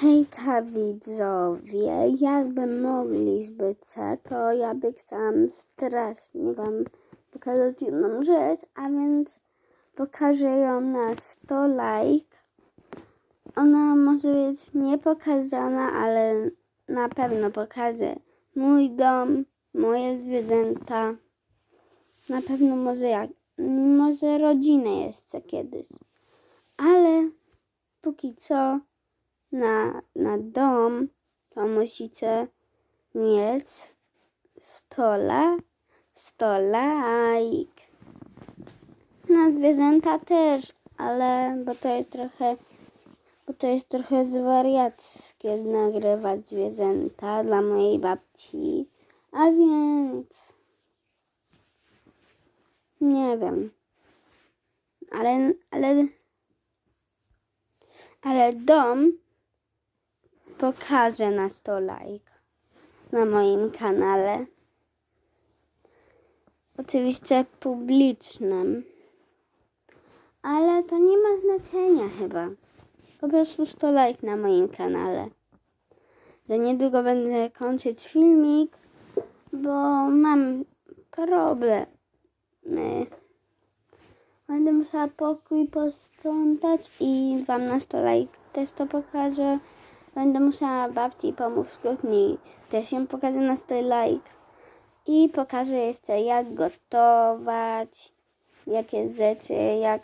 Hejka widzowie, jakby mogli zbyce, to ja by chciałam strasznie wam pokazać jedną rzecz, a więc pokażę ją na 100 like. Ona może być niepokazana, ale na pewno pokażę mój dom, moje zwierzęta. Na pewno może jak, może rodzinę jeszcze kiedyś. Ale póki co na, na dom, to musicie mieć 100 la, 100 like. Na zwierzęta też, ale bo to jest trochę, bo to jest trochę zwariackie nagrywać zwierzęta dla mojej babci. A więc nie wiem. Ale, ale, ale dom pokażę na 100 like na moim kanale. Oczywiście publicznym. Ale to nie ma znaczenia chyba. Po prostu 100 like na moim kanale. Za niedługo będę kończyć filmik, bo mam problemy. Będę musiała pokój posprzątać i wam na 100 like też to pokażę. Będę musiała babci pomóc kuchni. Też ją pokażę na 100 like. I pokażę jeszcze jak gotować, jakie rzeczy, jak,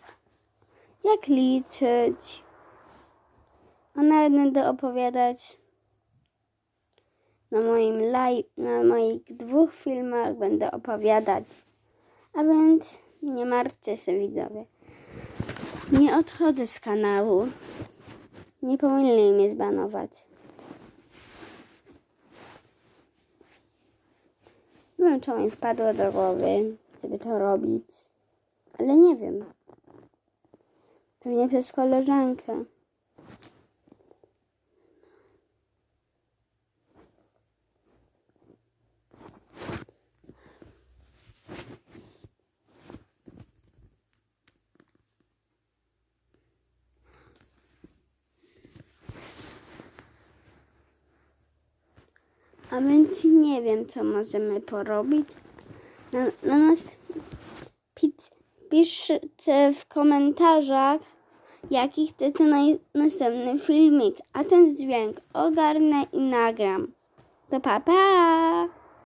jak liczyć. A nawet będę opowiadać na moim live, na moich dwóch filmach będę opowiadać. A więc nie martwcie się widzowie. Nie odchodzę z kanału. Nie powinni mnie zbanować. Nie wiem, czemu mi wpadło do głowy, żeby to robić. Ale nie wiem. Pewnie przez koleżankę. A więc nie wiem, co możemy porobić. Na, na nas pisz, piszcie w komentarzach, jaki chcecie na, następny filmik, a ten dźwięk ogarnę i nagram. To pa pa!